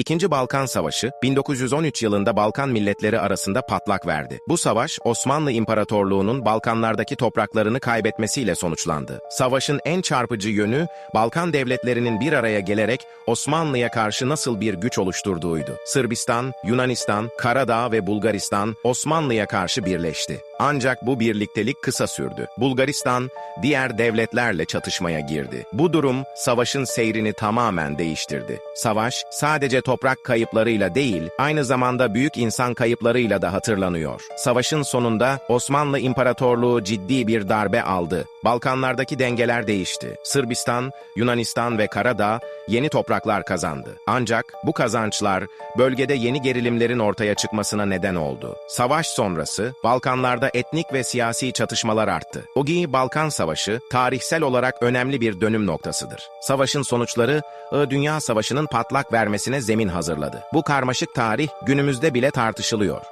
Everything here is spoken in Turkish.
İkinci Balkan Savaşı 1913 yılında Balkan milletleri arasında patlak verdi. Bu savaş Osmanlı İmparatorluğu'nun Balkanlardaki topraklarını kaybetmesiyle sonuçlandı. Savaşın en çarpıcı yönü Balkan devletlerinin bir araya gelerek Osmanlı'ya karşı nasıl bir güç oluşturduğuydu. Sırbistan, Yunanistan, Karadağ ve Bulgaristan Osmanlı'ya karşı birleşti. Ancak bu birliktelik kısa sürdü. Bulgaristan diğer devletlerle çatışmaya girdi. Bu durum savaşın seyrini tamamen değiştirdi. Savaş sadece toprak kayıplarıyla değil, aynı zamanda büyük insan kayıplarıyla da hatırlanıyor. Savaşın sonunda Osmanlı İmparatorluğu ciddi bir darbe aldı. Balkanlardaki dengeler değişti. Sırbistan, Yunanistan ve Karadağ yeni topraklar kazandı. Ancak bu kazançlar bölgede yeni gerilimlerin ortaya çıkmasına neden oldu. Savaş sonrası Balkanlarda etnik ve siyasi çatışmalar arttı. Ogi Balkan Savaşı tarihsel olarak önemli bir dönüm noktasıdır. Savaşın sonuçları I. Dünya Savaşı'nın patlak vermesine zemin hazırladı. Bu karmaşık tarih günümüzde bile tartışılıyor.